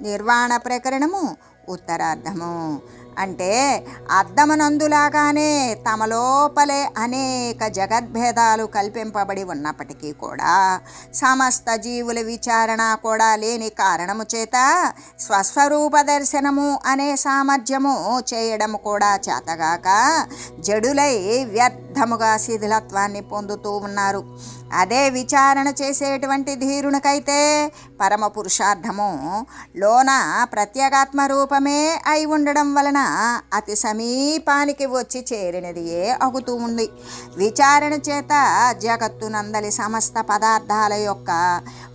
నిర్వాణ ప్రకరణము ఉత్తరార్ధము అంటే అర్ధమునందులాగానే తమ లోపలే అనేక జగద్భేదాలు కల్పింపబడి ఉన్నప్పటికీ కూడా సమస్త జీవుల విచారణ కూడా లేని కారణము చేత స్వస్వరూప దర్శనము అనే సామర్థ్యము చేయడం కూడా చేతగాక జడులై వ్యర్థ వ్యర్థముగా శిథిలత్వాన్ని పొందుతూ ఉన్నారు. అదే విచారణ చేసేటువంటి ధీరునికైతే పరమ పురుషార్థము లోన ప్రత్యేగాత్మ రూపమే అయి ఉండడం వలన అతి సమీపానికి వచ్చి చేరినదియే అగుతూ ఉంది. విచారణ చేత జగత్తునందలి సమస్త పదార్థాల యొక్క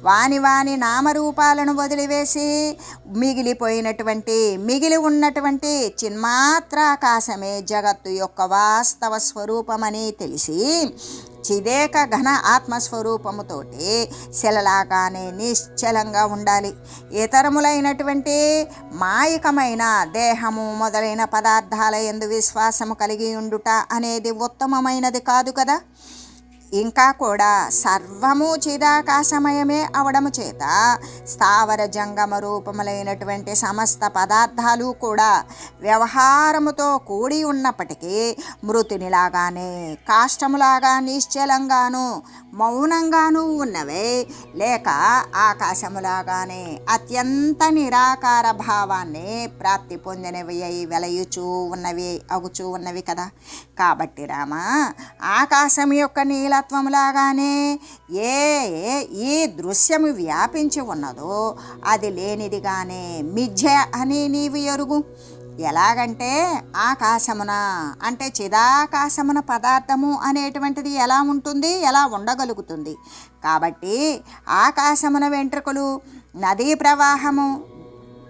వాని వాని నామరూపాలను వదిలివేసి మిగిలిపోయినటువంటి మిగిలి ఉన్నటువంటి చిన్మాత్రాకాశమే జగత్తు యొక్క వాస్తవ స్వరూపమని తెలిసి చిదేక ఘన ఆత్మస్వరూపముతోటి శిలలాగానే నిశ్చలంగా ఉండాలి. ఇతరములైనటువంటి మాయకమైన దేహము మొదలైన పదార్థాల ఎందు విశ్వాసము కలిగి ఉండుట అనేది ఉత్తమమైనది కాదు కదా? ఇంకా కూడా సర్వము చిదాకాశమయమే అవడము చేత స్థావర జంగమ రూపములైనటువంటి సమస్త పదార్థాలు కూడా వ్యవహారముతో కూడి ఉన్నప్పటికీ మృతునిలాగానే కాష్టములాగా నిశ్చలంగాను మౌనంగాను ఉన్నవే. లేక ఆకాశములాగానే అత్యంత నిరాకార భావాన్ని ప్రాప్తి పొందినవి అయి వెలయుచూ ఉన్నవి అగుచూ ఉన్నవి కదా. కాబట్టి రామ ఆకాశం యొక్క నీలత్వములాగానే ఏ ఈ దృశ్యము వ్యాపించి ఉన్నదో అది లేనిదిగానే మిథ్య అని నీవు ఎరుగు. ఎలాగంటే ఆకాశమున అంటే చిదాకాశమున పదార్థము అనేటువంటిది ఎలా ఉంటుంది? ఎలా ఉండగలుగుతుంది? కాబట్టి ఆకాశమున వెంట్రుకలు నదీ ప్రవాహము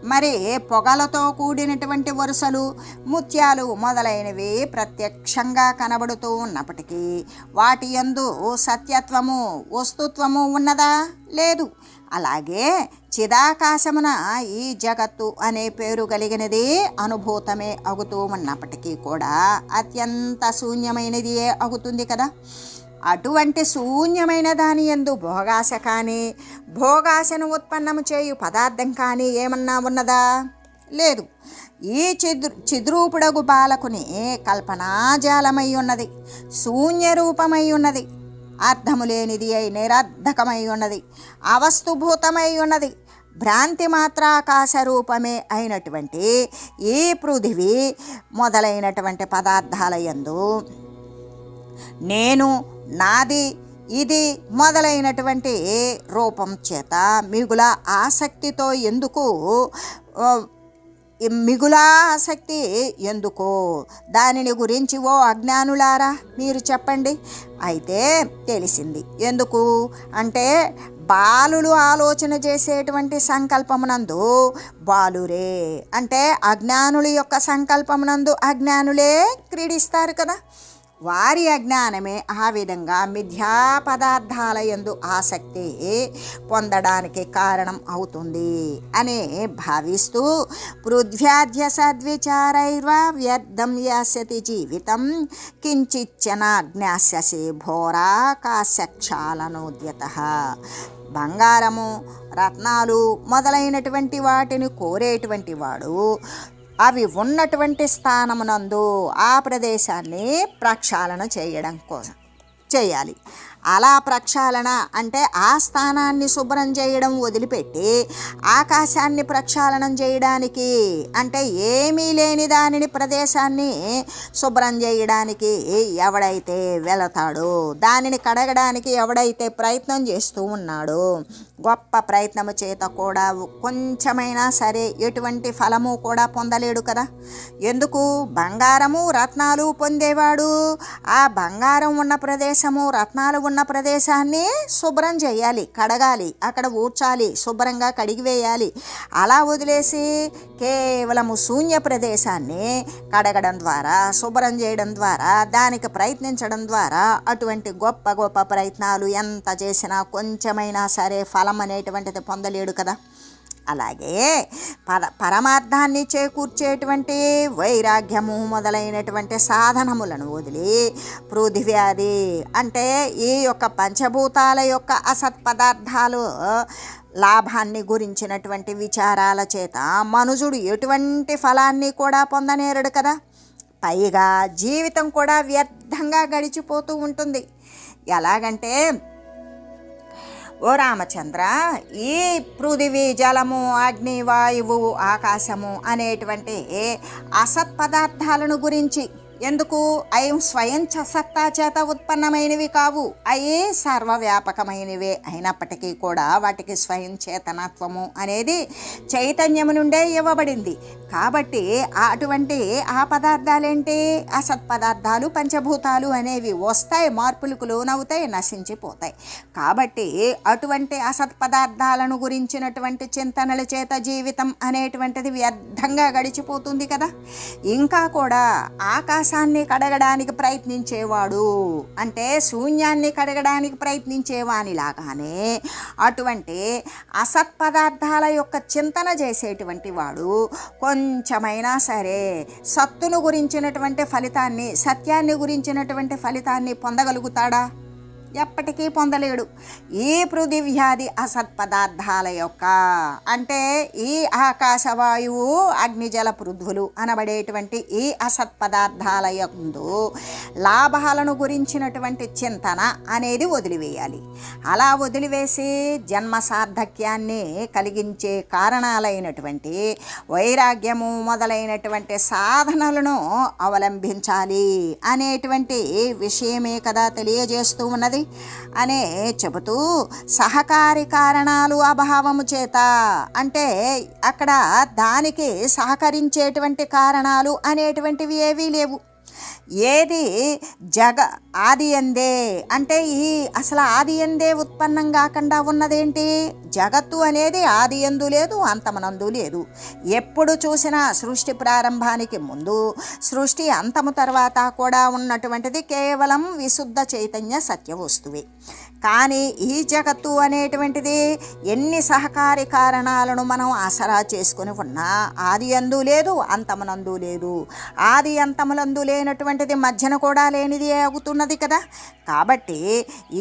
మరి పొగలతో కూడినటువంటి వరుసలు ముత్యాలు మొదలైనవి ప్రత్యక్షంగా కనబడుతూ ఉన్నప్పటికీ వాటి యందు సత్యత్వము వస్తుత్వము ఉన్నదా? లేదు. అలాగే చిదాకాశమున ఈ జగత్తు అనే పేరు కలిగినది అనుభూతమే అగుతూ ఉన్నప్పటికీ కూడా అత్యంత శూన్యమైనది అగుతుంది కదా. అటువంటి శూన్యమైన దాని ఎందు భోగాశ కానీ భోగాశను ఉత్పన్నము చేయు పదార్థం కానీ ఏమన్నా ఉన్నదా? లేదు. ఈ చిద్రు చిద్రూపుడగు బాలకుని కల్పనాజాలమై ఉన్నది శూన్యరూపమై ఉన్నది అర్థము లేనిది అయి నిరర్ధకమై ఉన్నది అవస్తుభూతమై ఉన్నది భ్రాంతి మాత్రాకాశ రూపమే అయినటువంటి ఈ పృథివీ మొదలైనటువంటి పదార్థాల యందు నేను నాది ఇది మొదలైనటువంటి రూపం చేత మిగుల ఆసక్తితో ఎందుకు మిగులా ఆసక్తి ఎందుకో? దానిని గురించి ఓ అజ్ఞానులారా మీరు చెప్పండి. అయితే తెలిసింది. ఎందుకు? అంటే బాలులు ఆలోచన చేసేటువంటి సంకల్పమునందు బాలురే. అంటే అజ్ఞానుల యొక్క సంకల్పమునందు అజ్ఞానులే క్రీడిస్తారు కదా. వారి అజ్ఞానమే ఆ విధంగా మిథ్యా పదార్థాల ఎందు ఆసక్తి పొందడానికి కారణం అవుతుంది అని భావిస్తూ పృథ్వ్యాధ్య సద్విచారైర్వా వ్యర్థం యాస్యతి జీవితం కించిచ్చన జ్ఞాస్యసి భోరాకాశక్షాలనోద్యత బంగారము రత్నాలు మొదలైనటువంటి వాటిని కోరేటువంటి వాడు అవి ఉన్నటువంటి స్థానమునందు ఆ ప్రదేశాన్ని ప్రక్షాళన చేయడం కోసం చేయాలి. అలా ప్రక్షాళన అంటే ఆ స్థానాన్ని శుభ్రం చేయడం వదిలిపెట్టి ఆకాశాన్ని ప్రక్షాళనం చేయడానికి అంటే ఏమీ లేని దానిని ప్రదేశాన్ని శుభ్రం చేయడానికి ఎవడైతే వెళతాడో దానిని కడగడానికి ఎవడైతే ప్రయత్నం చేస్తూ ఉన్నాడో గొప్ప ప్రయత్నము చేత కూడా కొంచెమైనా సరే ఎటువంటి ఫలము కూడా పొందలేడు కదా. ఎందుకు? బంగారము రత్నాలు పొందేవాడు. ఆ బంగారం ఉన్న ప్రదేశము రత్నాలు ఉన్న ప్రదేశాన్ని శుభ్రం చేయాలి కడగాలి అక్కడ ఊడ్చాలి శుభ్రంగా కడిగివేయాలి అలా వదిలేసి కేవలము శూన్య ప్రదేశాన్ని కడగడం ద్వారా శుభ్రం చేయడం ద్వారా దానికి ప్రయత్నించడం ద్వారా అటువంటి గొప్ప గొప్ప ప్రయత్నాలు ఎంత చేసినా కొంచెమైనా సరే ఫలం అనేటువంటిది పొందలేడు కదా. అలాగే పర పరమార్థాన్ని చేకూర్చేటువంటి వైరాగ్యము మొదలైనటువంటి సాధనములను వదిలి పృథివ్యాధి అంటే ఈ యొక్క పంచభూతాల యొక్క అసత్ పదార్థాలు లాభాన్ని గురించినటువంటి విచారాల చేత మనుజుడు ఎటువంటి ఫలాన్ని కూడా పొందనేరడు కదా. పైగా జీవితం కూడా వ్యర్థంగా గడిచిపోతూ ఉంటుంది. ఎలాగంటే ఓ రామచంద్ర ఈ పృథివీ జలము అగ్ని వాయువు ఆకాశము అనేటువంటి అసత్ పదార్థాలను గురించి ఎందుకు? అవి స్వయం చ- సత్తా చేత ఉత్పన్నమైనవి కావు. అవి సర్వవ్యాపకమైనవే అయినప్పటికీ కూడా వాటికి స్వయం చేతనత్వము అనేది చైతన్యము నుండే ఇవ్వబడింది. కాబట్టి అటువంటి ఆ పదార్థాలేంటి? అసత్ పదార్థాలు పంచభూతాలు అనేవి వస్తాయి మార్పులకు లోనవుతాయి నశించిపోతాయి. కాబట్టి అటువంటి అసత్ పదార్థాలను గురించినటువంటి చింతనల చేత జీవితం అనేటువంటిది వ్యర్థంగా గడిచిపోతుంది కదా. ఇంకా కూడా ఆకాశాన్ని కడగడానికి ప్రయత్నించేవాడు. అంటే శూన్యాన్ని కడగడానికి ప్రయత్నించేవానిలాగానే అటువంటి అసత్ పదార్థాల యొక్క చింతన చేసేటువంటి వాడు కొంచెమైనా సరే సత్తును గురించినటువంటి ఫలితాన్ని సత్యాన్ని గురించినటువంటి ఫలితాన్ని పొందగలుగుతాడా? ఎప్పటికీ పొందలేడు. ఈ పృథివ్యాధి అసత్ పదార్థాల యొక్క అంటే ఈ ఆకాశవాయువు అగ్నిజల పృథ్వులు అనబడేటువంటి ఈ అసత్ పదార్థాల యందు లాభాలను గురించినటువంటి చింతన అనేది వదిలివేయాలి. అలా వదిలివేసి జన్మ సార్థక్యాన్ని కలిగించే కారణాలైనటువంటి వైరాగ్యము మొదలైనటువంటి సాధనలను అవలంబించాలి అనేటువంటి విషయమే కదా తెలియజేస్తూ ఉన్నది. అనే చెబుతూ సహకారి కారణాలు అభావము చేత అంటే అక్కడ దానికి సహకరించేటువంటి కారణాలు అనేటువంటివి ఏవీ లేవు. ఏది జగ ఆది ఎందే అంటే ఈ అసలు ఆది ఎందే ఉత్పన్నం కాకుండా ఉన్నదేంటి? జగత్తు అనేది ఆది ఎందు లేదు అంతమనందు లేదు. ఎప్పుడు చూసినా సృష్టి ప్రారంభానికి ముందు సృష్టి అంతము తర్వాత కూడా ఉన్నటువంటిది కేవలం విశుద్ధ చైతన్య సత్య వస్తువే. కానీ ఈ జగత్తు అనేటువంటిది ఎన్ని సహకారి కారణాలను మనం ఆసరా చేసుకుని ఉన్నా ఆది అందు లేదు అంతమునందు లేదు. ఆది అంతములందు లేనటువంటిది మధ్యన కూడా లేనిది ఉన్నది కదా. కాబట్టి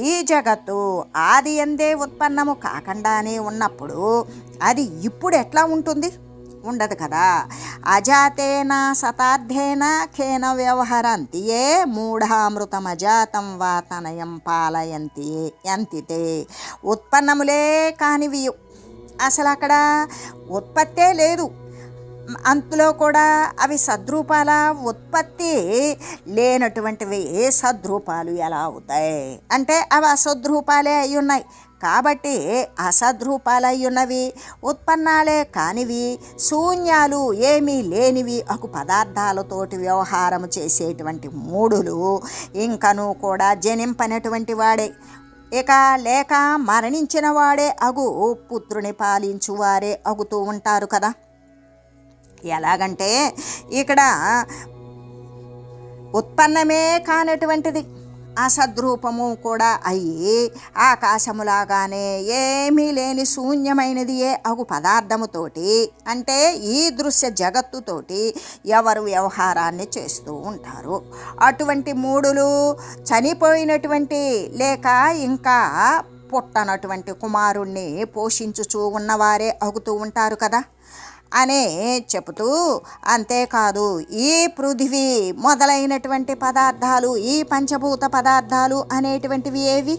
ఈ జగత్తు ఆది అందే ఉత్పన్నము కాకుండానే ఉన్నప్పుడు అది ఇప్పుడు ఎట్లా ఉంటుంది? ఉండదు కదా. అజాతేన శతార్థేన ఖేన వ్యవహరంతియే మూఢామృతమజాతం వా తనయం పాలయంతి ఎంతితే ఉత్పన్నములే కానివి అసలు అక్కడ ఉత్పత్తే లేదు. అంతలో కూడా అవి సద్రూపాల ఉత్పత్తి లేనటువంటివి. సద్రూపాలు ఎలా అవుతాయి? అంటే అవి అసద్రూపాలే అయి ఉన్నాయి. కాబట్టి అసద్రూపాలై ఉన్నవి ఉత్పన్నాలే కానివి శూన్యాలు ఏమీ లేనివి ఒక పదార్థాలతోటి వ్యవహారం చేసేటువంటి మూడులు ఇంకను కూడా జనింపనటువంటి వాడే. ఇక లేక మరణించిన వాడే అగు పుత్రుని పాలించువారే అగుతూ ఉంటారు కదా. ఎలాగంటే ఇక్కడ ఉత్పన్నమే కానటువంటిది. అసద్రూపము కూడా అయ్యి ఆకాశములాగానే ఏమీ లేని శూన్యమైనది ఏ అగు పదార్థముతోటి అంటే ఈ దృశ్య జగత్తుతోటి ఎవరు వ్యవహారాన్ని చేస్తూ ఉంటారు. అటువంటి మూడులు చనిపోయినటువంటి లేక ఇంకా పుట్టనటువంటి కుమారుణ్ణి పోషించుచూ ఉన్నవారే అగుతూ ఉంటారు కదా. అనే చెబుతూ అంతేకాదు ఈ పృథివీ మొదలైనటువంటి పదార్థాలు ఈ పంచభూత పదార్థాలు అనేటువంటివి ఏవి?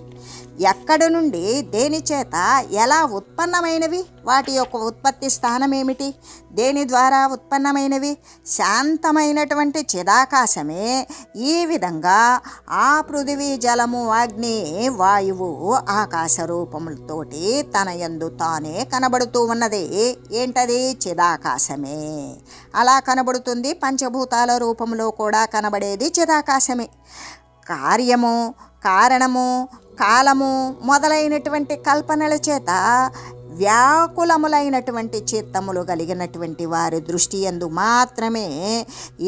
ఎక్కడి నుండి దేనిచేత ఎలా ఉత్పన్నమైనవి? వాటి యొక్క ఉత్పత్తి స్థానం ఏమిటి దేని ద్వారా ఉత్పన్నమైనవి? శాంతమైనటువంటి చిదాకాశమే. ఈ విధంగా ఆ పృథివీ జలము అగ్ని వాయువు ఆకాశ రూపములతోటి తన యందు తానే కనబడుతూ ఉన్నది. ఏంటది? చిదాకాశమే. అలా కనబడుతుంది. పంచభూతాల రూపంలో కూడా కనబడేది చిదాకాశమే. కార్యము కారణము కాలము మొదలైనటువంటి కల్పనల చేత వ్యాకులములైనటువంటి చిత్తములు కలిగినటువంటి వారి దృష్టి ఎందు మాత్రమే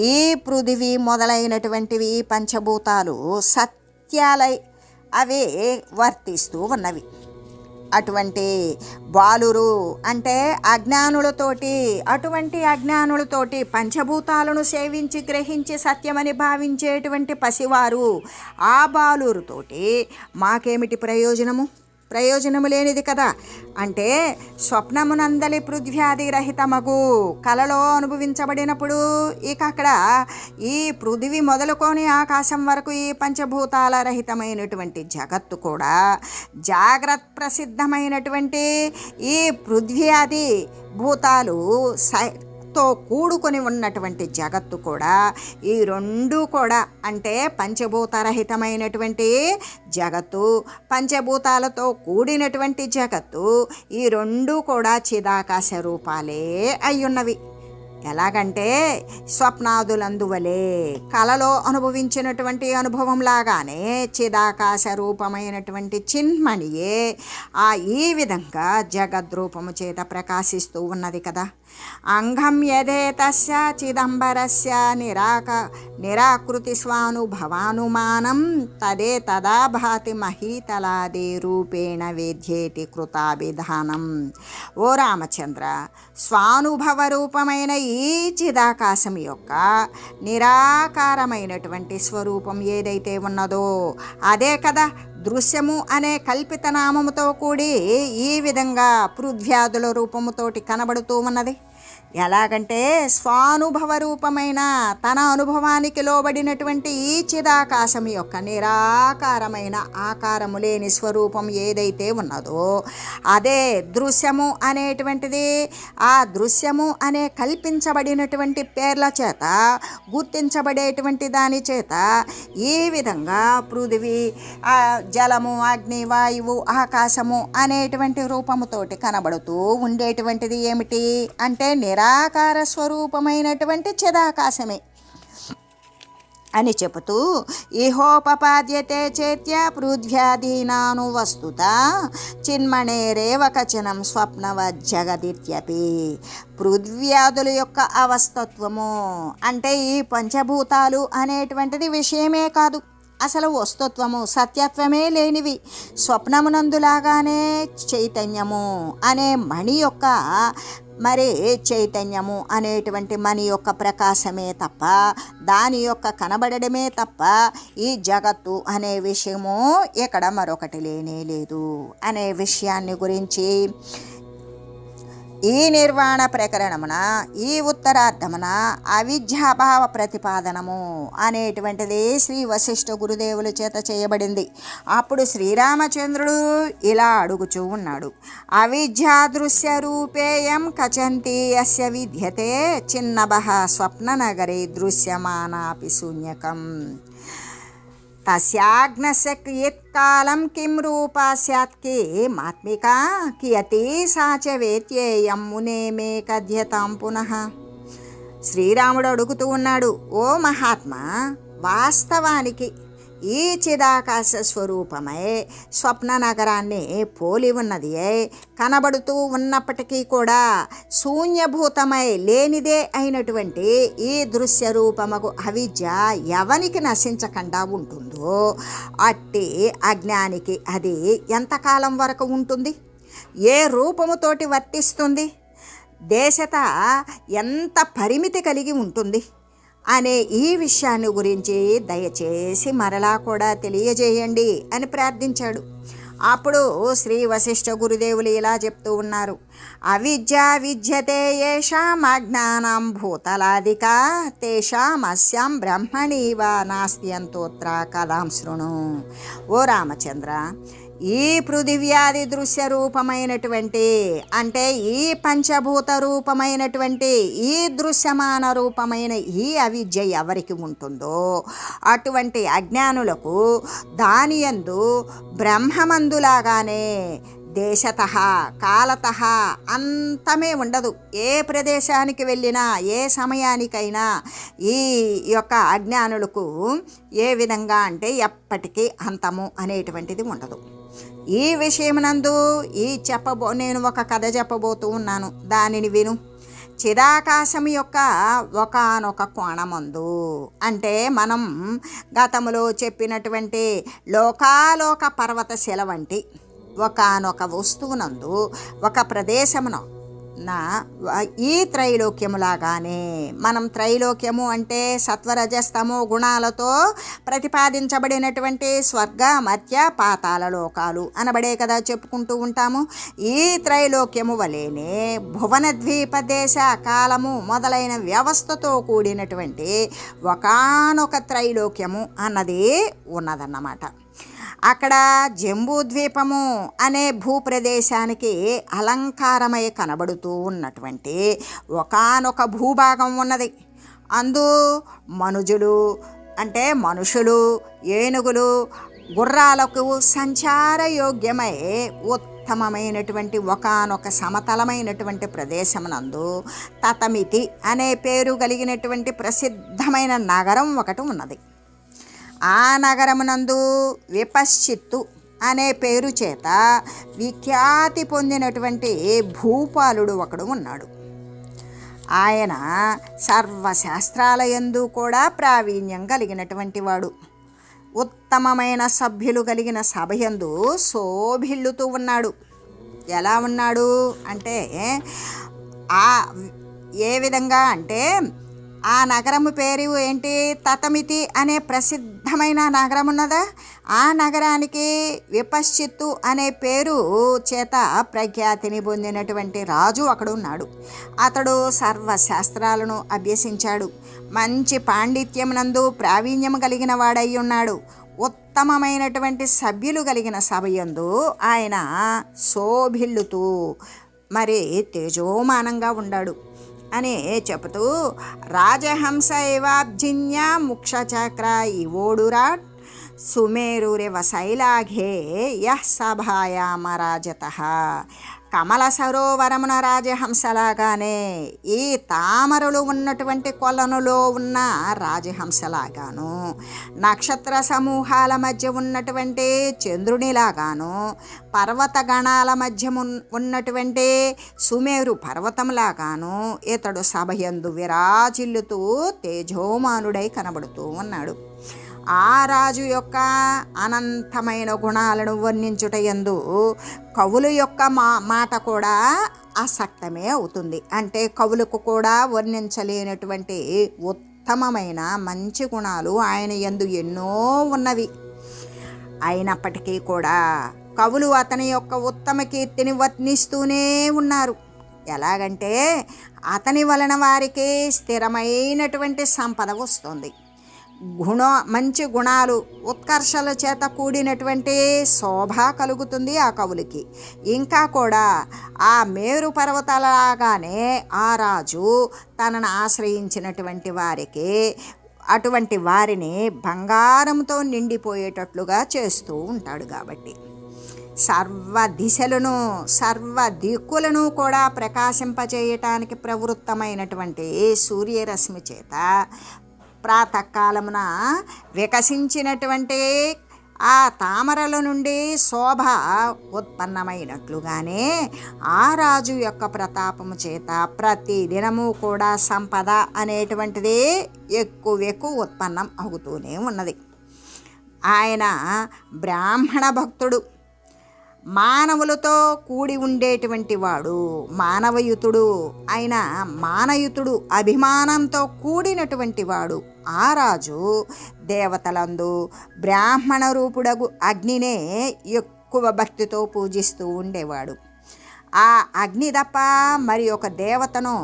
ఈ పృథివీ మొదలైనటువంటివి పంచభూతాలు సత్యాలై అవే వర్తిస్తూ ఉన్నవి. అటువంటి బాలురు అంటే అజ్ఞానులతోటి అటువంటి అజ్ఞానులతోటి పంచభూతాలను సేవించి గ్రహించి సత్యమని భావించేటువంటి పసివారు ఆ బాలురుతోటి మాకేమిటి ప్రయోజనము? ప్రయోజనము లేనిది కదా. అంటే స్వప్నమునందలి పృథ్వ్యాధి రహితమగు కలలో అనుభవించబడినప్పుడు ఇక అక్కడ ఈ పృథివి మొదలుకొని ఆకాశం వరకు ఈ పంచభూతాల రహితమైనటువంటి జగత్తు కూడా జాగ్రత్త ప్రసిద్ధమైనటువంటి ఈ పృథ్వ్యాధి భూతాలు సై తో కూడుకొని ఉన్నటువంటి జగత్తు కూడా ఈ రెండు కూడా అంటే పంచభూతరహితమైనటువంటి జగత్తు పంచభూతాలతో కూడినటువంటి జగత్తు ఈ రెండు కూడా చిదాకాశ రూపాలే అయ్యున్నవి. ఎలాగంటే స్వప్నాదులందువలే కలలో అనుభవించినటువంటి అనుభవం లాగానే చిదాకాశ రూపమైనటువంటి చిన్మణియే ఆ ఈ విధంగా జగద్రూపము చేత ప్రకాశిస్తూ ఉన్నది కదా. అంగం యదే తస్య చిదంబరస్య నిరాక నిరాకృతి స్వానుభవానుమానం తదే తదా భాతి మహీతలాది రూపేణ వేద్యేతి కృతాభిధానం. ఓ రామచంద్ర స్వానుభవ రూపమైన ఈ చిదాకాశం యొక్క నిరాకారమైనటువంటి స్వరూపం ఏదైతే ఉన్నదో అదే కదా దృశ్యము అనే కల్పిత నామముతో కూడి ఈ విధంగా పృథ్వ్యాధుల రూపముతోటి కనబడుతూ ఉన్నది. ఎలాగంటే స్వానుభవ రూపమైన తన అనుభవానికి లోబడినటువంటి ఈ చిదాకాశం యొక్క నిరాకారమైన ఆకారము లేని స్వరూపం ఏదైతే ఉన్నదో అదే దృశ్యము అనేటువంటిది ఆ దృశ్యము అనే కల్పించబడినటువంటి పేర్ల చేత గుర్తించబడేటువంటి దాని చేత ఈ విధంగా పృథివీ ఆ జలము అగ్ని వాయువు ఆకాశము అనేటువంటి రూపముతోటి కనబడుతూ ఉండేటువంటిది ఏమిటి? అంటే నిరాకార స్వరూపమైనటువంటి చిదాకాశమే అని చెబుతూ ఇహోపపాద్యతే చేత్య పృథ్వ్యాధీనాను వస్తుత చిన్మణేరేవ కచనం స్వప్నవజ్జగదిత్యపి. పృథ్వ్యాధుల యొక్క అవస్తత్వము అంటే ఈ పంచభూతాలు అనేటువంటిది విషయమే కాదు. అసలు వస్తుత్వము సత్యత్వమే లేనివి. స్వప్నమునందులాగానే చైతన్యము అనే మణి యొక్క మరి చైతన్యము అనేటువంటి మన యొక్క ప్రకాశమే తప్ప దాని యొక్క కనబడడమే తప్ప ఈ జగత్తు అనే విషయము ఇక్కడ మరొకటి లేనే లేదు. అనే విషయాన్ని గురించి ఈ నిర్వాణ ప్రకరణమున ఈ ఉత్తరార్థమున అవిద్యాభావ ప్రతిపాదనము అనేటువంటిది శ్రీ వశిష్ఠ గురుదేవుల చేత చేయబడింది. అప్పుడు శ్రీరామచంద్రుడు ఇలా అడుగుచూ ఉన్నాడు. అవిద్యాదృశ్య రూపేయం కచంతి అస్య విద్యతే చిన్నబహ స్వప్ననగరే దృశ్యమానాపి శూన్యకం. తస్యాగ్నస్య కియత్కాలం కిం రూపా స్యాత్ కిమాత్మికా కియతే సా చ వేత్యేయం మునే మే కథ్యతాం పునః. శ్రీరాముడు అడుగుతూ ఉన్నాడు ఓ మహాత్మా వాస్తవానికి ఈ చిదాకాశ స్వరూపమై స్వప్న నగరాన్ని పోలి ఉన్నది. కనబడుతూ ఉన్నప్పటికీ కూడా శూన్యభూతమై లేనిదే అయినటువంటి ఈ దృశ్య రూపముకు అవిద్య ఎవనికి నశించకుండా ఉంటుందో అట్టి అజ్ఞానికి అది ఎంతకాలం వరకు ఉంటుంది? ఏ రూపముతోటి వర్తిస్తుంది? దేశత ఎంత పరిమితి కలిగి ఉంటుంది? అనే ఈ విషయాన్ని గురించి దయచేసి మరలా కూడా తెలియజేయండి అని ప్రార్థించాడు. అప్పుడు శ్రీ వశిష్ఠ గురుదేవులు ఇలా చెప్తూ ఉన్నారు. అవిద్య విద్యతే ఏషాం అజ్ఞానం భూతలాదిక తేషాం అస్యాం బ్రహ్మణీవ నాస్తి అంతోత్ర కదాం శృణు. ఓ రామచంద్ర ఈ పృథివ్యాది దృశ్య రూపమైనటువంటి అంటే ఈ పంచభూత రూపమైనటువంటి ఈ దృశ్యమాన రూపమైన ఈ అవిద్య ఎవరికి ఉంటుందో అటువంటి అజ్ఞానులకు దాని యందు బ్రహ్మమందులాగానే దేశత కాలత అంతమే ఉండదు. ఏ ప్రదేశానికి వెళ్ళినా ఏ సమయానికైనా ఈ యొక్క అజ్ఞానులకు ఏ విధంగా అంటే ఎప్పటికీ అంతము అనేటువంటిది ఉండదు. ఈ విషయమునందు ఈ చెప్పబో నేను ఒక కథ చెప్పబోతూ ఉన్నాను. దానిని విను. చిదాకాశం యొక్క ఒకనొక కోణమందు. అంటే మనం గతంలో చెప్పినటువంటి లోకాలోక పర్వతశిల వంటి ఒకనొక వస్తువునందు ఒక ప్రదేశమున నా ఈ త్రైలోక్యములాగానే మనం త్రైలోక్యము అంటే సత్వరజస్తమో గుణాలతో ప్రతిపాదించబడినటువంటి స్వర్గ మధ్య పాతాల లోకాలు అనబడే కదా చెప్పుకుంటూ ఉంటాము. ఈ త్రైలోక్యము వలేనే భువన ద్వీప దేశ కాలము మొదలైన వ్యవస్థతో కూడినటువంటి ఒకనొక త్రైలోక్యము అన్నది ఉన్నదన్నమాట. అక్కడ జంబూద్వీపము అనే భూప్రదేశానికి అలంకారమై కనబడుతూ ఉన్నటువంటి ఒకనొక భూభాగం ఉన్నది. అందు మనుజులు అంటే మనుషులు ఏనుగులు గుర్రాలకు సంచారయోగ్యమై ఉత్తమమైనటువంటి ఒకనొక సమతలమైనటువంటి ప్రదేశమునందు తతమితి అనే పేరు కలిగినటువంటి ప్రసిద్ధమైన నగరం ఒకటి ఉన్నది. ఆ నగరమునందు విపశ్చిత్తు అనే పేరు చేత విఖ్యాతి పొందినటువంటి భూపాలుడు ఒకడు ఉన్నాడు. ఆయన సర్వశాస్త్రాలయందు కూడా ప్రావీణ్యం కలిగినటువంటి వాడు. ఉత్తమమైన సభ్యులు కలిగిన సభయందు శోభిల్లుతూ ఉన్నాడు. ఎలా ఉన్నాడు అంటే ఆ ఏ విధంగా అంటే ఆ నగరము పేరు ఏంటి? తతమితి అనే ప్రసిద్ధమైన నగరం ఉన్నదా? ఆ నగరానికి విపశ్చిత్తు అనే పేరు చేత ప్రఖ్యాతిని పొందినటువంటి రాజు అక్కడ ఉన్నాడు. అతడు సర్వశాస్త్రాలను అభ్యసించాడు. మంచి పాండిత్యమునందు ప్రావీణ్యం కలిగిన వాడై ఉన్నాడు. ఉత్తమమైనటువంటి సభ్యులు కలిగిన సభయందు ఆయన శోభిల్లుతూ మరి తేజోమానంగా ఉన్నాడు అని చెబుతూ రాజహంస ఇవాబ్జిన్య ముక్షచక్ర ఇవోడురాట్ సుమేరురివ శైలాఘే యః సభాయామరాజత కమల సరోవరమున రాజహంసలాగానే ఈ తామరలు ఉన్నటువంటి కొలనులో ఉన్న రాజహంసలాగాను. నక్షత్ర సమూహాల మధ్య ఉన్నటువంటి చంద్రునిలాగాను. పర్వత గణాల మధ్య ఉన్నటువంటి సుమేరు పర్వతంలాగాను. ఇతడు సభయందు విరాజిల్లుతూ తేజోమానుడై కనబడుతూ ఉన్నాడు. ఆ రాజు యొక్క అనంతమైన గుణాలను వర్ణించుట ఎందు కవులు యొక్క మా మాట కూడా అసక్తమే అవుతుంది. అంటే కవులకు కూడా వర్ణించలేనటువంటి ఉత్తమమైన మంచి గుణాలు ఆయన ఎందు ఎన్నో ఉన్నవి. అయినప్పటికీ కూడా కవులు అతని యొక్క ఉత్తమ కీర్తిని వర్ణిస్తూనే ఉన్నారు. ఎలాగంటే అతని వలన వారికి స్థిరమైనటువంటి సంపద వస్తుంది. గుణ మంచి గుణాలు ఉత్కర్షల చేత కూడినటువంటి శోభ కలుగుతుంది ఆ కవులకి. ఇంకా కూడా ఆ మేరు పర్వతాలలాగానే ఆ రాజు తనను ఆశ్రయించినటువంటి వారికి అటువంటి వారిని బంగారంతో నిండిపోయేటట్లుగా చేస్తూ ఉంటాడు కాబట్టి. సర్వ దిశలను సర్వ దిక్కులను కూడా ప్రకాశింపజేయటానికి ప్రవృత్తమైనటువంటి సూర్యరశ్మి చేత ప్రాతకాలమున వికసించినటువంటి ఆ తామరల నుండి శోభ ఉత్పన్నమైనట్లుగానే ఆ రాజు యొక్క ప్రతాపము చేత ప్రతి దినము కూడా సంపద అనేటువంటిది ఎక్కువ ఎక్కువ ఉత్పన్నం అవుతూనే ఉన్నది. ఆయన బ్రాహ్మణ భక్తుడు. మానవులతో కూడి ఉండేటువంటి వాడు మానవయుతుడు ఆయన మానయుతుడు అభిమానంతో కూడినటువంటి వాడు. ఆ రాజు దేవతలందు బ్రాహ్మణ రూపుడగు అగ్నినే ఎక్కువ భక్తితో పూజిస్తూ ఉండేవాడు. ఆ అగ్ని తప్ప మరి ఒక దేవతను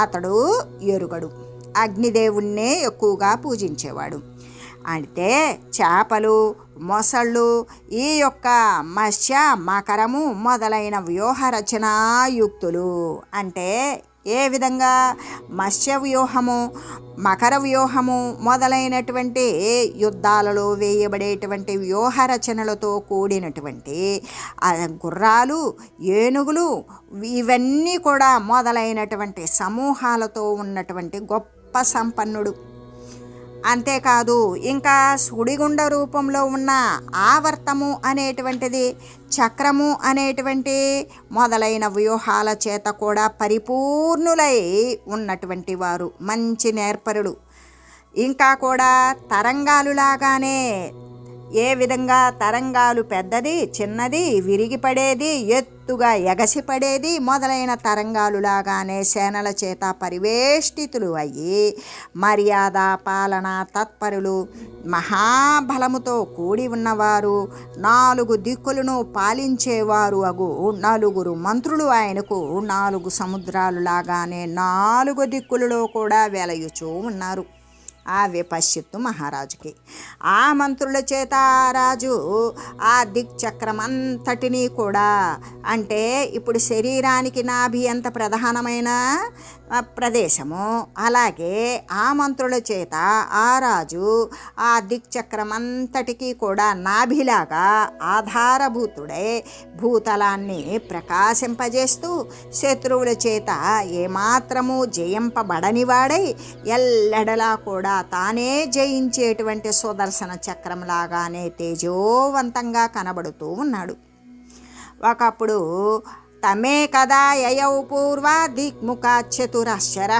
అతడు ఎరుగడు. అగ్నిదేవుణ్ణే ఎక్కువగా పూజించేవాడు. అంటే చేపలు మొసళ్ళు ఈ యొక్క మత్స్య మకరము మొదలైన వ్యూహ రచనాయుక్తులు. అంటే ఏ విధంగా? మత్స్య వ్యూహము మకర వ్యూహము మొదలైనటువంటి యుద్ధాలలో వేయబడేటువంటి వ్యూహ రచనలతో కూడినటువంటి గుర్రాలు ఏనుగులు ఇవన్నీ కూడా మొదలైనటువంటి సమూహాలతో ఉన్నటువంటి గొప్ప సంపన్నుడు. అంతేకాదు ఇంకా సుడిగుండ రూపంలో ఉన్న ఆవర్తము అనేటువంటిది చక్రము అనేటువంటి మొదలైన వ్యూహాల చేత కూడా పరిపూర్ణులై ఉన్నటువంటి వారు మంచి నేర్పరులు. ఇంకా కూడా తరంగాలు లాగానే ఏ విధంగా తరంగాలు పెద్దది చిన్నది విరిగిపడేది ఎత్తుగా ఎగసిపడేది మొదలైన తరంగాలు లాగానే సేనల చేత పరివేష్టితులు అయ్యి మర్యాద పాలన తత్పరులు మహాబలముతో కూడి ఉన్నవారు నాలుగు దిక్కులను పాలించేవారు అగు నలుగురు మంత్రులు ఆయనకు నాలుగు సముద్రాలు లాగానే నాలుగు దిక్కులలో కూడా వెలయుచూ ఉన్నారు. ఆ విపశ్చిత్తు మహారాజుకి. ఆ మంత్రుల చేత రాజు ఆ దిక్చక్రమంతటినీ కూడా అంటే ఇప్పుడు శరీరానికి నాభి ఎంత ప్రధానమైన ప్రదేశము. అలాగే ఆ మంత్రుల చేత ఆ రాజు ఆ దిక్చక్రం అంతటికీ కూడా నాభిలాగా ఆధారభూతుడై భూతలాన్ని ప్రకాశింపజేస్తూ శత్రువుల చేత ఏమాత్రము జయింపబడనివాడై ఎల్లెడలా కూడా తానే జయించేటువంటి సుదర్శన చక్రంలాగానే తేజోవంతంగా కనబడుతూ ఉన్నాడు. ఒకప్పుడు తమే కదా యయౌ పూర్వ దిక్ముఖా చతురశ్చర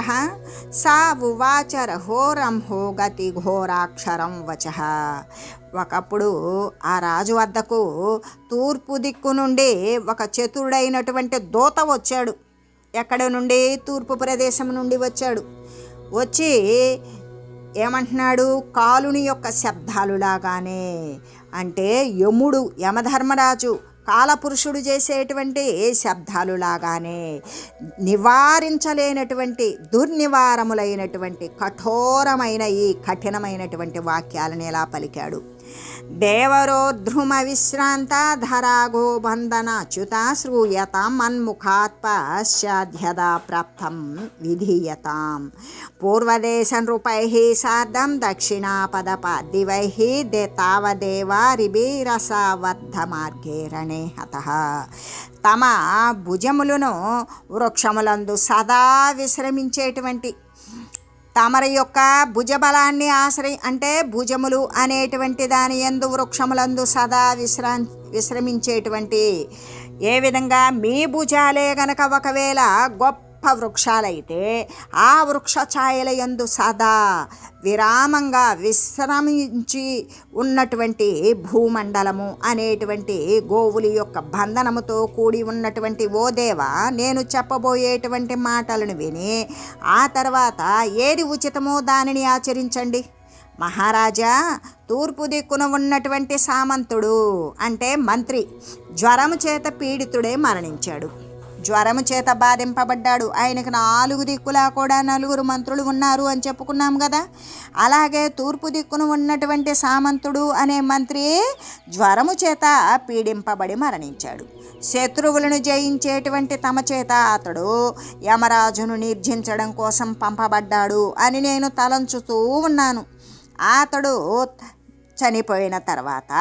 సా ఉవాచ రహోరంహో గతి ఘోరాక్షరం వచ ఒకప్పుడు ఆ రాజు వద్దకు తూర్పు దిక్కు నుండి ఒక చతురుడైనటువంటి దూత వచ్చాడు. ఎక్కడ నుండి? తూర్పు ప్రదేశం నుండి వచ్చాడు. వచ్చి ఏమంటున్నాడు? కాలుని యొక్క శబ్దాలులాగానే అంటే యముడు యమధర్మరాజు కాలపురుషుడు చేసేటువంటి శబ్దాలు లాగానే నివారించలేనటువంటి దుర్నివారములైనటువంటి కఠోరమైన ఈ కఠినమైనటువంటి వాక్యాలను ఎలా పలికాడు? దేవరోద్రుమ విశ్రాంత ధరాగో బంధనాచ్యుత శ్రూయతాం మన్ముఖాత్ పశ్చాద్యదా ప్రాప్తం విధీయతాం. పూర్వదేశ నృపై సార్ధం దక్షిణాపదప దివై దే తావదేవారిభిరసవర్ధ హత. తమ భుజములను వృక్షములందు సదా విశ్రమించేటువంటి తామర యొక్క భుజబలాన్ని ఆశ్రయి అంటే భుజములు అనేటువంటి దాని ఎందు వృక్షములందు సదా విశ్రా విశ్రమించేటువంటి ఏ విధంగా మీ భుజాలే గనక ఒకవేళ గొప్ప వృక్షాలైతే ఆ వృక్ష ఛాయల యందు సదా విరామంగా విశ్రమించి ఉన్నటువంటి భూమండలము అనేటువంటి గోవులి యొక్క బంధనముతో కూడి ఉన్నటువంటి ఓ దేవ నేను చెప్పబోయేటువంటి మాటలను విని ఆ తర్వాత ఏది ఉచితమో దానిని ఆచరించండి. మహారాజా తూర్పు దిక్కున ఉన్నటువంటి సామంతుడు అంటే మంత్రి జ్వరము చేత పీడితుడే మరణించాడు. జ్వరము చేత బాధింపబడ్డాడు. ఆయనకు నాలుగు దిక్కులా కూడా నలుగురు మంత్రులు ఉన్నారు అని చెప్పుకున్నాం కదా. అలాగే తూర్పు దిక్కున ఉన్నటువంటి సామంతుడు అనే మంత్రి జ్వరము చేత పీడింపబడి మరణించాడు. శత్రువులను జయించేటువంటి తమ చేత అతడు యమరాజును నిర్జించడం కోసం పంపబడ్డాడు అని నేను తలంచుతూ ఉన్నాను. అతడు చనిపోయిన తర్వాత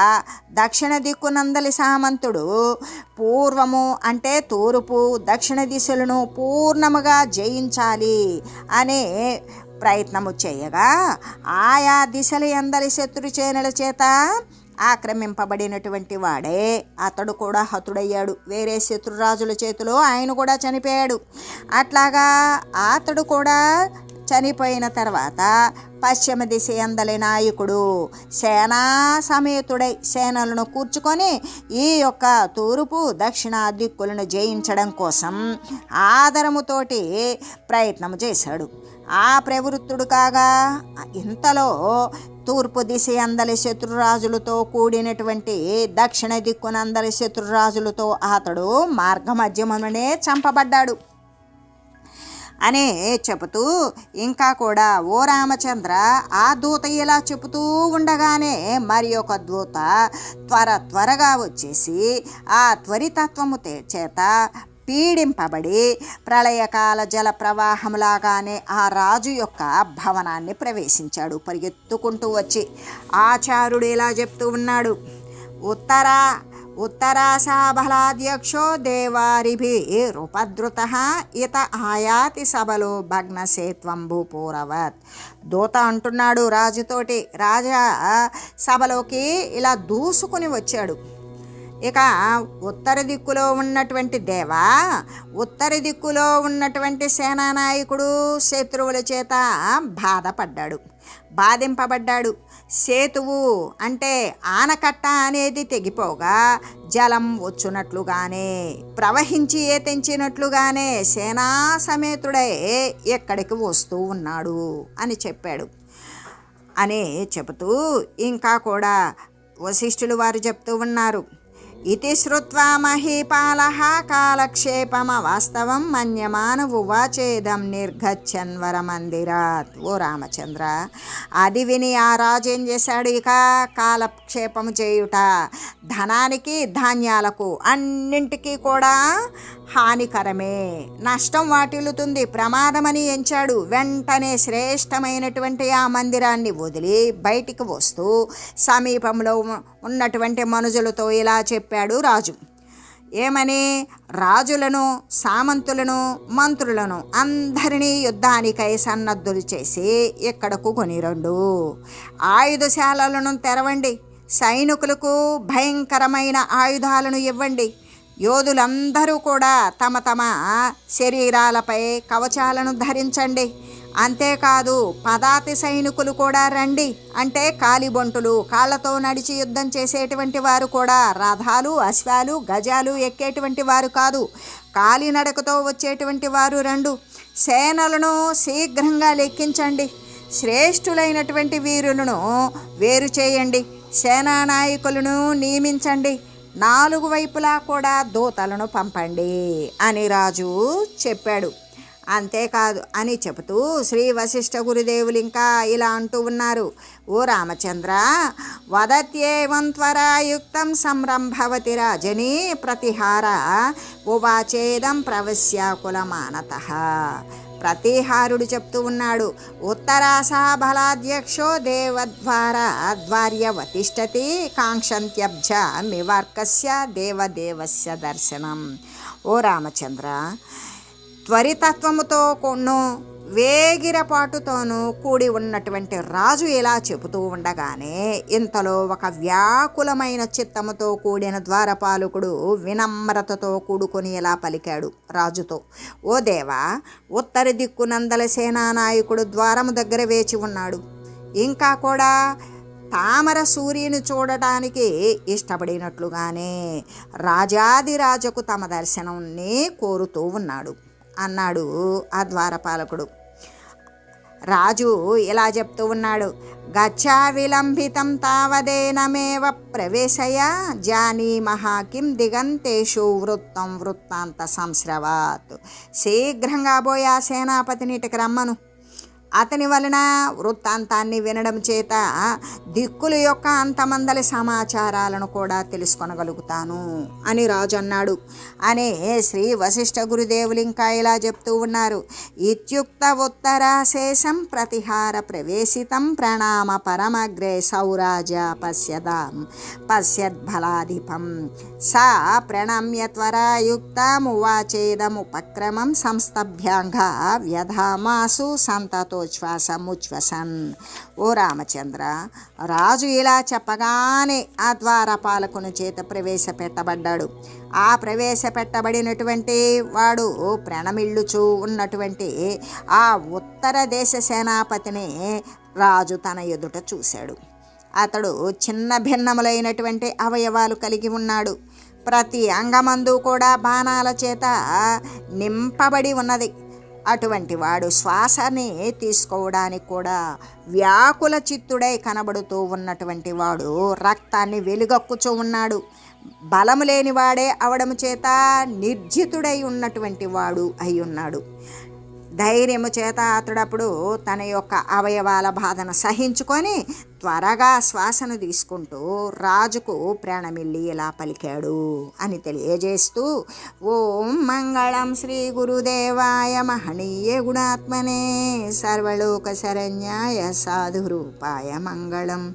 దక్షిణ దిక్కునందలి సామంతుడు పూర్వము అంటే తూర్పు దక్షిణ దిశలను పూర్ణముగా జయించాలి అనే ప్రయత్నము చేయగా ఆయా దిశల ఎందరి శత్రు చేనుల చేత ఆక్రమింపబడినటువంటి వాడే అతడు కూడా హతుడయ్యాడు. వేరే శత్రురాజుల చేతిలో ఆయన కూడా చనిపోయాడు. అట్లాగా అతడు కూడా చనిపోయిన తర్వాత పశ్చిమ దిశ అందలి నాయకుడు సేనా సమేతుడై సేనలను కూర్చుకొని ఈ యొక్క తూర్పు దక్షిణ దిక్కులను జయించడం కోసం ఆదరముతోటి ప్రయత్నం చేశాడు. ఆ ప్రవృత్తుడు కాగా ఇంతలో తూర్పు దిశ అందలి శత్రురాజులతో కూడినటువంటి దక్షిణ దిక్కునందలి శత్రురాజులతో అతడు మార్గమధ్యమనే చంపబడ్డాడు. అనే చెబుతూ ఇంకా కూడా ఓ రామచంద్ర ఆ దూత ఇలా చెబుతూ ఉండగానే మరి ఒక దూత త్వర త్వరగా వచ్చేసి ఆ త్వరితత్వము తే- చేత పీడింపబడి ప్రళయకాల జల ప్రవాహంలాగానే ఆ రాజు యొక్క భవనాన్ని ప్రవేశించాడు. పరిగెత్తుకుంటూ వచ్చి ఆచారుడు ఇలా చెప్తూ ఉన్నాడు. ఉత్తరా ఉత్తరాశాబలాధ్యక్షో దేవారిభి రుపద్రుత ఇత ఆయాతి సభలో భగ్నసేత్వం భూపూరవత్ దూత అంటున్నాడు రాజుతోటి రాజా సభలోకి ఇలా దూసుకుని వచ్చాడు. ఇక ఉత్తర దిక్కులో ఉన్నటువంటి దేవా ఉత్తర దిక్కులో ఉన్నటువంటి సేనానాయకుడు శత్రువుల చేత బాధపడ్డాడు బాధింపబడ్డాడు. సేతువు అంటే ఆనకట్ట అనేది తెగిపోగా జలం వచ్చునట్లుగానే ప్రవహించి ఏ తెంచినట్లుగానే సేనా సమేతుడే ఎక్కడికి వస్తూ ఉన్నాడు అని చెప్పాడు. అని చెబుతూ ఇంకా కూడా వశిష్ఠులు వారు చెప్తూ ఉన్నారు. ఇది శ్రుత్వా మహీపాల కాలక్షేపమ వాస్తవం మన్యమాన ఉవాచేదం నిర్గచ్చన్ వరమందిరాత్ ఓ రామచంద్ర అది విని ఆ రాజు ఏం చేశాడు ఇక కాలక్షేపము చేయుట ధనానికి ధాన్యాలకు అన్నింటికీ కూడా హానికరమే నష్టం వాటిల్లుతుంది ప్రమాదమని ఎంచాడు వెంటనే శ్రేష్టమైనటువంటి ఆ మందిరాన్ని వదిలి బయటికి వస్తూ సమీపంలో ఉన్నటువంటి మనుజులతో ఇలా చెప్పాడు రాజు. ఏమని? రాజులను సామంతులను మంత్రులను అందరినీ యుద్ధానికై సన్నద్ధులు చేసి ఇక్కడకు కొనిరండు. ఆయుధశాలలను తెరవండి. సైనికులకు భయంకరమైన ఆయుధాలను ఇవ్వండి. యోధులందరూ కూడా తమ తమ శరీరాలపై కవచాలను ధరించండి. అంతేకాదు పదాతి సైనికులు కూడా రండి అంటే కాలిబొంటులు కాళ్ళతో నడిచి యుద్ధం చేసేటువంటి వారు కూడా రథాలు అశ్వాలు గజాలు ఎక్కేటువంటి వారు కాదు. కాలినడకతో వచ్చేటువంటి వారు రెండు. సేనలను శీఘ్రంగా లెక్కించండి. శ్రేష్ఠులైనటువంటి వీరులను వేరు చేయండి. సేనానాయకులను నియమించండి. నాలుగు వైపులా కూడా దూతలను పంపండి అని రాజు చెప్పాడు. అంతేకాదు అని చెబుతూ శ్రీ వశిష్ఠ గురుదేవులు ఇంకా ఇలా అంటూ ఉన్నారు. ఓ రామచంద్ర వదత్యేవం త్వరాయుక్తం సంరంభవతి రాజని ప్రతిహార ఉవాచేదం ప్రవశ్యాకులమానత ప్రతిహారుడు చెప్తూ ఉన్నాడు. ఉత్తరాసా బలాధ్యక్షో దేవద్వార ద్వార్యవతిష్టతి కాంక్షంత్యబ్జ మివార్కస్య దేవదేవస్య దర్శనం. ఓ రామచంద్ర త్వరితత్వముతో వేగిరపాటుతోనూ కూడి ఉన్నటువంటి రాజు ఇలా చెబుతూ ఉండగానే ఇంతలో ఒక వ్యాకులమైన చిత్తముతో కూడిన ద్వారపాలకుడు వినమ్రతతో కూడుకొని ఇలా పలికాడు రాజుతో. ఓ దేవా ఉత్తర దిక్కునందల సేనానాయకుడు ద్వారము దగ్గర వేచి ఉన్నాడు. ఇంకా కూడా తామర సూర్యుని చూడటానికి ఇష్టపడినట్లుగానే రాజాదిరాజకు తమ దర్శనాన్ని కోరుతూ ఉన్నాడు. అన్నాడు ఆ ద్వారపాలకుడు. రాజు ఇలా చెప్తూ ఉన్నాడు గచ్చా విలంబితం తావదేనమేవ ప్రవేశయ జానీమహ కిం దిగంతేషు వృత్తం వృత్తాంత సంశ్రవాత్. శీఘ్రంగా పోయా సేనాపతిని ఇటుకు రమ్మను. అతని వలన వృత్తాంతాన్ని వినడం చేత దిక్కుల యొక్క అంతమందలి సమాచారాలను కూడా తెలుసుకొనగలుగుతాను అని రాజు అన్నాడు. అనే శ్రీ వశిష్ఠ గురుదేవులు ఇంకా ఇలా చెప్తూ ఉన్నారు. ఇత్యుక్త ఉత్తరాశేషం ప్రతిహార ప్రవేశితం ప్రణామ పరమగ్రే సౌరాజ పశ్యదాం పశ్యద్ఫలాధిపం. సా ప్రణమ్య త్వరాయుక్తమువాచేదముపక్రమం సంస్తభ్యాంగ వ్యధామాసు సంతతోచ్ఛ్వాసముచ్ఛ్వసన్ ఓ రామచంద్ర రాజు ఇలా చెప్పగానే ఆ ద్వారపాలకుని చేత ప్రవేశపెట్టబడ్డాడు ఆ ప్రవేశపెట్టబడినటువంటి వాడు ప్రణమిళ్ళుచూ ఉన్నటువంటి ఆ ఉత్తర దేశ సేనాపతిని రాజు తన ఎదుట చూశాడు అతడు చిన్న భిన్నములైనటువంటి అవయవాలు కలిగి ఉన్నాడు ప్రతి అంగమందు కూడా బాణాల చేత నింపబడి ఉన్నది అటువంటి వాడు శ్వాసని తీసుకోవడానికి కూడా వ్యాకుల చిత్తుడై కనబడుతూ ఉన్నటువంటి వాడు రక్తాన్ని వెలుగక్కుచూ ఉన్నాడు. బలము లేనివాడే అవడము చేత నిర్జితుడై ఉన్నటువంటి వాడు అయి ఉన్నాడు. ధైర్యము చేత అతడప్పుడు తన యొక్క అవయవాల బాధను సహించుకొని త్వరగా శ్వాసను తీసుకుంటూ రాజుకు ప్రాణమిల్లి ఇలా పలికాడు అని తెలియజేస్తూ ఓం మంగళం శ్రీ గురుదేవాయ మహనీయ గుణాత్మనే సర్వలోక శరణ్యాయ సాధురూపాయ మంగళం.